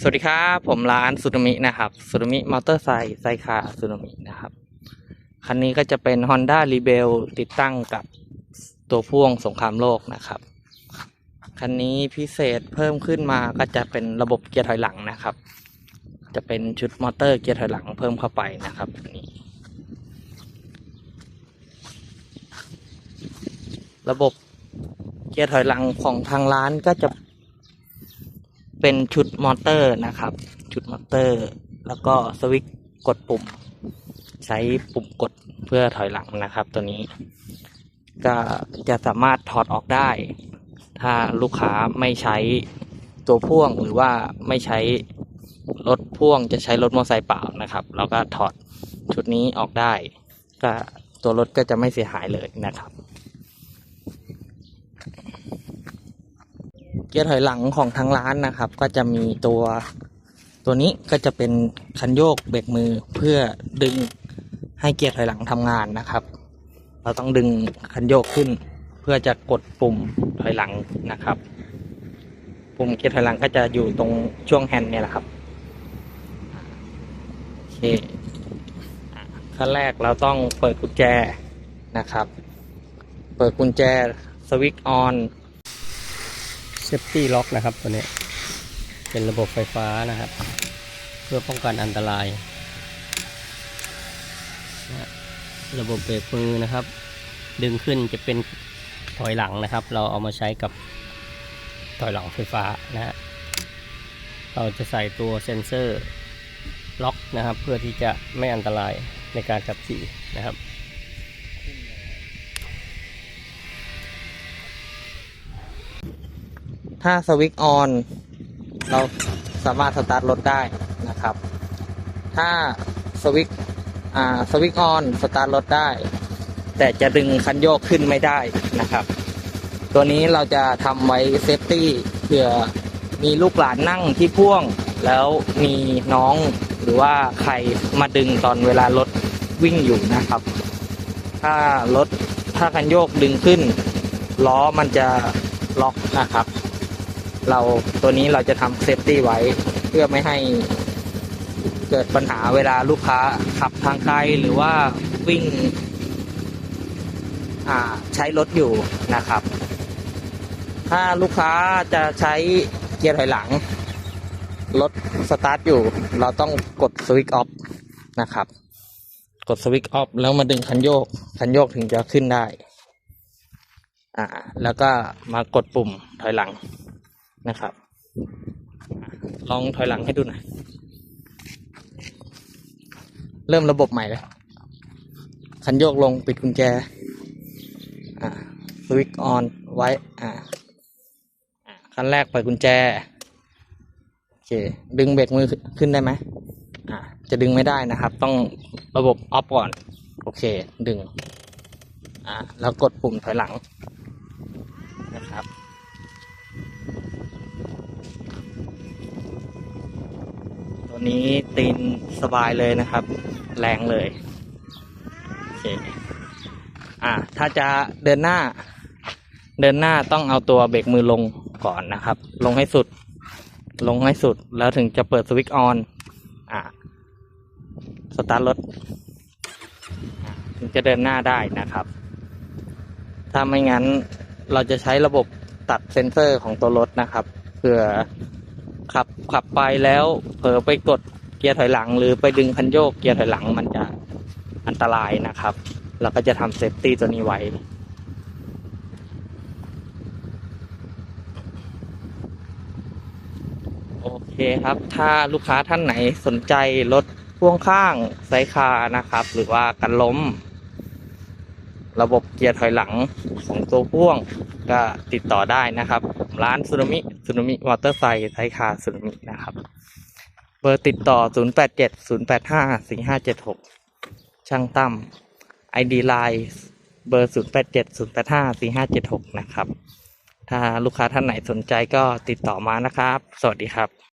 สวัสดีครับ ผมร้านสุนามินะครับสุนามิมอเตอร์ไซค์ไซคาสุนามินะครับ คันนี้ก็จะเป็น Honda Rebel ติดตั้งกับตัวพ่วงสงครามโลกนะครับ คันนี้พิเศษเพิ่มขึ้นมาก็จะเป็นระบบเกียร์ถอยหลังนะครับ จะเป็นชุดมอเตอร์เกียร์ถอยหลังเพิ่มเข้าไปนะครับนนี้ระบบเกียร์ถอยหลังของทางร้านก็จะ เป็นชุดมอเตอร์นะครับ ชุดมอเตอร์ แล้วก็สวิตช์กดปุ่ม ใช้ปุ่มกดเพื่อถอยหลังนะครับ ตัวนี้ ก็จะสามารถถอดออกได้ ถ้าลูกค้าไม่ใช้ตัวพ่วงหรือว่าไม่ใช้รถพ่วงจะใช้รถมอเตอร์ไซค์เปล่านะครับเราก็ถอดชุดนี้ออกได้ ก็ตัวรถก็จะไม่เสียหายเลยนะครับ เกียร์ถอยหลังของทางร้านนะครับ ก็จะมีตัวตัวนี้ก็จะเป็นคันโยกเบรกมือเพื่อดึงให้เกียร์ถอยหลังทำงานนะครับ เราต้องดึงคันโยกขึ้น เพื่อจะกดปุ่มถอยหลังนะครับ ปุ่มเกียร์ถอยหลังก็จะอยู่ตรงช่วงแฮนด์เนี่ยแหละครับโอเคอ่ขั้นแรกเราต้องเปิดกุญแจนะครับ เปิดกุญแจสวิตช์ออน ซฟตี้ล็อกนะครับตัวนี้ เป็นระบบไฟฟ้านะครับ เพื่อป้องกันอันตรายนะระบบเบรกมือนะครับ ดึงขึ้นจะเป็นถอยหลังนะครับ เราเอามาใช้กับถอยหลังไฟฟ้านะฮะเราจะใส่ตัวเซ็นเซอร์ล็อกนะครับ เพื่อที่จะไม่อันตรายในการขับขี่นะครับ ถ้าสวิตช์ออนเราสามารถสตาร์ทรถได้นะครับ ถ้าสวิตช์สวิตช์ออนสตาร์ทรถได้ แต่จะดึงคันโยกขึ้นไม่ได้นะครับ ตัวนี้เราจะทำไว้เซฟตี้เผื่อมีลูกหลานนั่งที่พ่วง แล้วมีน้องหรือว่าใครมาดึงตอนเวลารถวิ่งอยู่นะครับ ถ้ารถถ้าคันโยกดึงขึ้น ล้อมันจะล็อกนะครับ เราตัวนี้เราจะทำเซฟตี้ไว้ เพื่อไม่ให้เกิดปัญหาเวลาลูกค้าขับทางไกลหรือว่าวิ่งใช้รถอยู่นะครับ ถ้าลูกค้าจะใช้เกียร์ถอยหลัง รถสตาร์ทอยู่ เราต้องกดสวิตช์ออฟนะครับ กดสวิตช์ออฟแล้วมาดึงคันโยก คันโยกถึงจะขึ้นได้ อ่า แล้วก็มากดปุ่มถอยหลัง นะครับ ลองถอยหลังให้ดูหน่อยเริ่มระบบใหม่แล้วคันโยกลงปิดกุญแจ อ่าสวิตออนไว้ อ่าคันแรกเปิดกุญแจ โอเค ดึงเบรกมือขึ้นได้ไหมอ่าจะดึงไม่ได้นะครับ ต้องระบบออฟก่อน โอเค ดึง อ่าแล้วกดปุ่มถอยหลัง วนี้ตีนสบายเลยนะครับ แรงเลยโอเคอ่าถ้าจะเดินหน้า เดินหน้าต้องเอาตัวเบรกมือลงก่อนนะครับ ลงให้สุด ลงให้สุดแล้วถึงจะเปิดสวิตช์ออนอ่าสตาร์ทรถถึงจะเดินหน้าได้นะครับ ถ้าไม่งั้นเราจะใช้ระบบตัดเซ็นเซอร์ของตัวรถนะครับเพื่อ ขับขับไปแล้วเผลอไปกดเกียร์ถอยหลัง หรือไปดึงคันโยกเกียร์ถอยหลังมันจะอันตรายนะครับ เราก็จะทำเซฟตี้ตัวนี้ไว้โอเคครับ ถ้าลูกค้าท่านไหนสนใจรถพ่วงข้างไซคานะครับ หรือว่ากันล้ม ระบบเกียร์ถอยหลังของตัวพ่วงก็ติดต่อได้นะครับ ร้านซูนามิซูนามิวอเตอร์ไซค์ไทยคาซูนามินะครับ เบอร์ติดต่อ 087 085 4576 ช่างตั้ม ID Line เบอร์ 087 085 4576 นะครับ ถ้าลูกค้าท่านไหนสนใจก็ติดต่อมานะครับ สวัสดีครับ